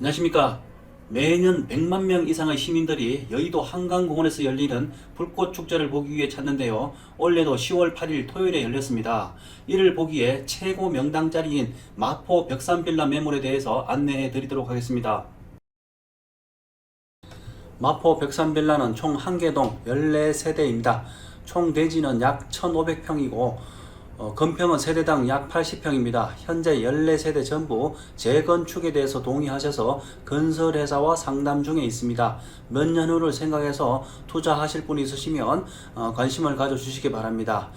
안녕하십니까. 매년 100만 명 이상의 시민들이 여의도 한강공원에서 열리는 불꽃 축제를 보기 위해 찾는데요. 올해도 10월 8일 토요일에 열렸습니다. 이를 보기에 최고 명당 자리인 마포 벽산빌라 매물에 대해서 안내해 드리도록 하겠습니다. 마포 벽산빌라는 총 1개동 14세대입니다. 총 대지는 약 1,500평이고 어, 건평은 세대당 약 80평입니다. 현재 14세대 전부 재건축에 대해서 동의하셔서 건설회사와 상담 중에 있습니다. 몇 년 후를 생각해서 투자하실 분이 있으시면 어, 관심을 가져주시기 바랍니다.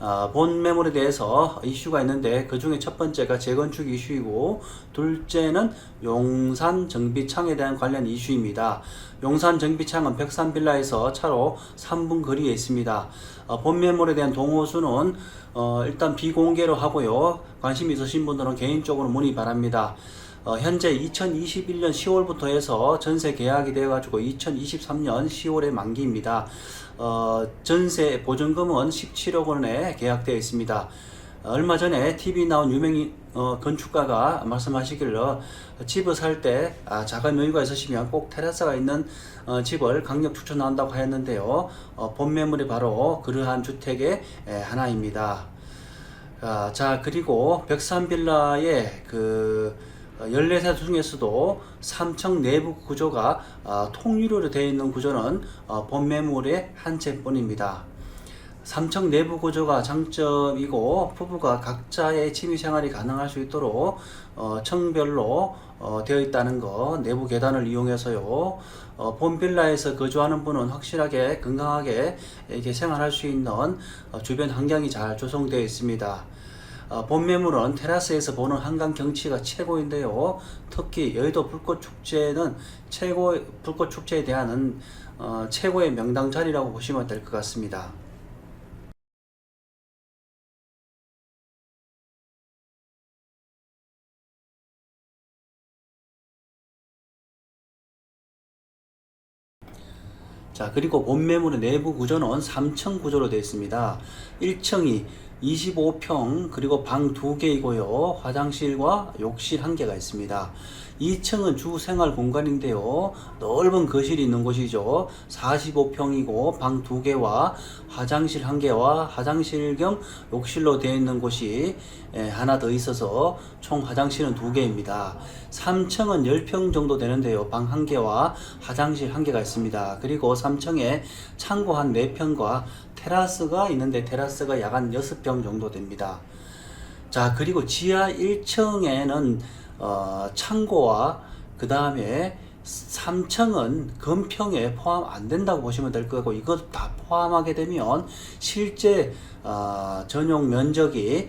어, 본 매물에 대해서 이슈가 있는데 그 중에 첫 번째가 재건축 이슈이고 둘째는 용산 정비창에 대한 관련 이슈입니다. 용산 정비창은 백산빌라에서 차로 3분 거리에 있습니다. 어, 본 매물에 대한 동호수는 어, 일단 비공개로 하고요. 관심 있으신 분들은 개인적으로 문의 바랍니다. 어, 현재 2021년 10월부터 해서 전세 계약이 되어가지고 2023년 10월에 만기입니다. 어, 전세 보증금은 17억 원에 계약되어 있습니다. 어, 얼마 전에 TV 나온 유명 어, 건축가가 말씀하시길로 집을 살때 아, 자가 여유가 있으시면 꼭 테라스가 있는 어, 집을 강력 추천한다고 하였는데요. 어, 본 매물이 바로 그러한 주택의 에, 하나입니다. 아, 자, 그리고 벽산빌라의 그 14세 중에서도 3층 내부 구조가 어, 통유리로 되어 있는 구조는 어, 본 매물의 한 채뿐입니다. 3층 내부 구조가 장점이고 부부가 각자의 취미 생활이 가능할 수 있도록 어, 층별로 어, 되어 있다는 거 내부 계단을 이용해서요 어, 본 빌라에서 거주하는 분은 확실하게 건강하게 이렇게 생활할 수 있는 어, 주변 환경이 잘 조성되어 있습니다. 어, 본 매물은 테라스에서 보는 한강 경치가 최고인데요. 특히 여의도 불꽃 축제는 최고 불꽃 축제에 대한 어, 최고의 명당 자리라고 보시면 될 것 같습니다. 자, 그리고 본 매물의 내부 구조는 3층 구조로 되어 있습니다. 1층이 25평, 그리고 방 2개이고요. 화장실과 욕실 1개가 있습니다. 2층은 주 생활 공간인데요. 넓은 거실이 있는 곳이죠. 45평이고 방 2개와 화장실 1개와 화장실 겸 욕실로 되어 있는 곳이 예, 하나 더 있어서 총 화장실은 2개입니다. 3층은 10평 정도 되는데요. 방 1개와 화장실 1개가 있습니다. 그리고 3층에 창고 한 4평과 테라스가 있는데 테라스가 약 한 6평 정도 됩니다. 자, 그리고 지하 1층에는 어, 창고와 그 다음에 3층은 건평에 포함 안 된다고 보시면 될 거고 이것 다 포함하게 되면 실제 어, 전용 면적이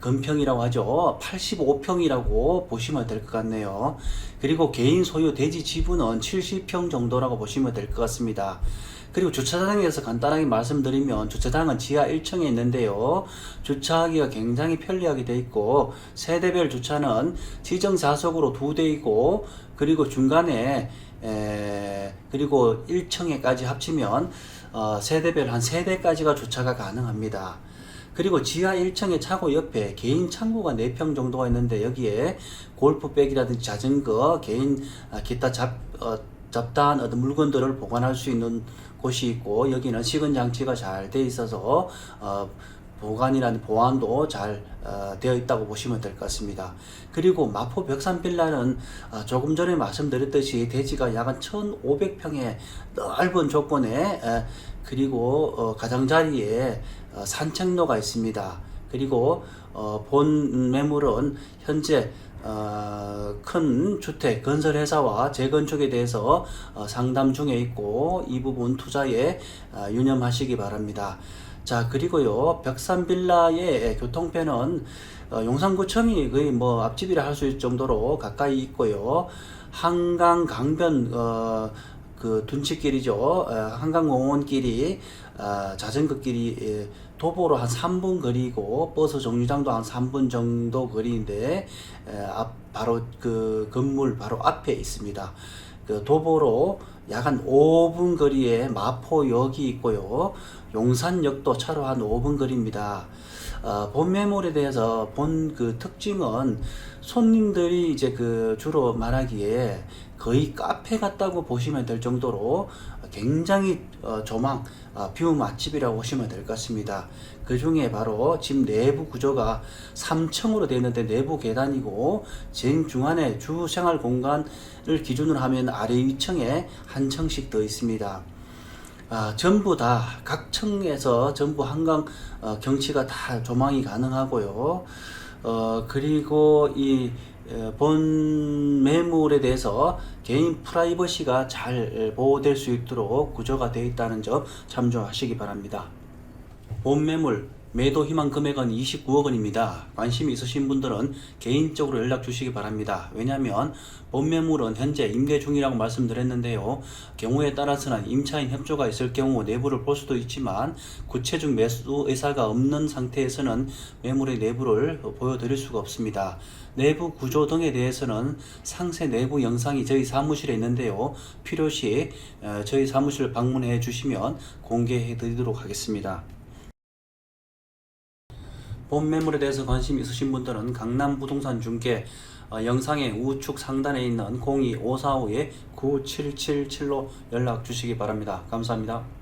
건평이라고 하죠. 85평이라고 보시면 될 것 같네요. 그리고 개인 소유 대지 지분은 70평 정도라고 보시면 될 것 같습니다. 그리고 주차장에 대해서 간단하게 말씀드리면 주차장은 지하 1층에 있는데요. 주차하기가 굉장히 편리하게 돼 있고 세대별 주차는 지정 좌석으로 두 대이고 그리고 중간에 에, 그리고 1층에까지 합치면 어, 세대별 한 세 대까지가 주차가 가능합니다. 그리고 지하 1층의 차고 옆에 개인 창고가 4평 정도가 있는데 여기에 골프백이라든지 자전거, 개인 아, 기타 잡, 어, 잡다한 어떤 물건들을 보관할 수 있는 곳이 있고 여기는 식은 장치가 잘돼 있어서 어, 보관이라는 보안도 잘 어, 되어 있다고 보시면 될 것 같습니다. 그리고 마포 벽산 빌라는 어, 조금 전에 말씀드렸듯이 대지가 약한 1,500평의 넓은 조건에 에, 그리고 어, 가장자리에 어, 산책로가 있습니다. 그리고 어, 본 매물은 현재 어, 큰 주택 건설 회사와 재건축에 대해서 어, 상담 중에 있고 이 부분 투자에 어, 유념하시기 바랍니다. 자 그리고요 벽산 빌라의 교통편은 어, 용산구청이 거의 뭐 앞집이라 할 수 있을 정도로 가까이 있고요 한강 강변 어, 그 둔치길이죠. 어, 한강공원길이 어, 자전거길이 예, 도보로 한 3분 거리고 버스 정류장도 한 3분 정도 거리인데 에, 앞 바로 그 건물 바로 앞에 있습니다. 그 도보로 약 한 5분 거리에 마포역이 있고요. 용산역도 차로 한 5분 거리입니다. 어, 본 매물에 대해서 본 그 특징은 손님들이 이제 그 주로 말하기에 거의 카페 같다고 보시면 될 정도로 굉장히 어, 조망 어, 뷰 맛집이라고 보시면 될 것 같습니다. 그 중에 바로 집 내부 구조가 3층으로 되어 있는데 내부 계단이고 정 중안에 주 생활 공간을 기준으로 하면 아래 위층에 한 층씩 더 있습니다. 아, 전부 다 각 층에서 전부 한강 어, 경치가 다 조망이 가능하고요. 어, 그리고 이 어, 본 매물에 대해서 개인 프라이버시가 잘 보호될 수 있도록 구조가 되어 있다는 점 참조하시기 바랍니다. 본 매물 매도 희망 금액은 29억 원입니다. 관심이 있으신 분들은 개인적으로 연락 주시기 바랍니다. 왜냐하면 본 매물은 현재 임대 중이라고 말씀드렸는데요. 경우에 따라서는 임차인 협조가 있을 경우 내부를 볼 수도 있지만 구체적 매수 의사가 없는 상태에서는 매물의 내부를 보여드릴 수가 없습니다. 내부 구조 등에 대해서는 상세 내부 영상이 저희 사무실에 있는데요. 필요시 어, 저희 사무실 방문해 주시면 공개해 드리도록 하겠습니다. 본 매물에 대해서 관심 있으신 분들은 강남 부동산 중개 어, 영상의 우측 상단에 있는 02545에 9777로 연락 주시기 바랍니다. 감사합니다.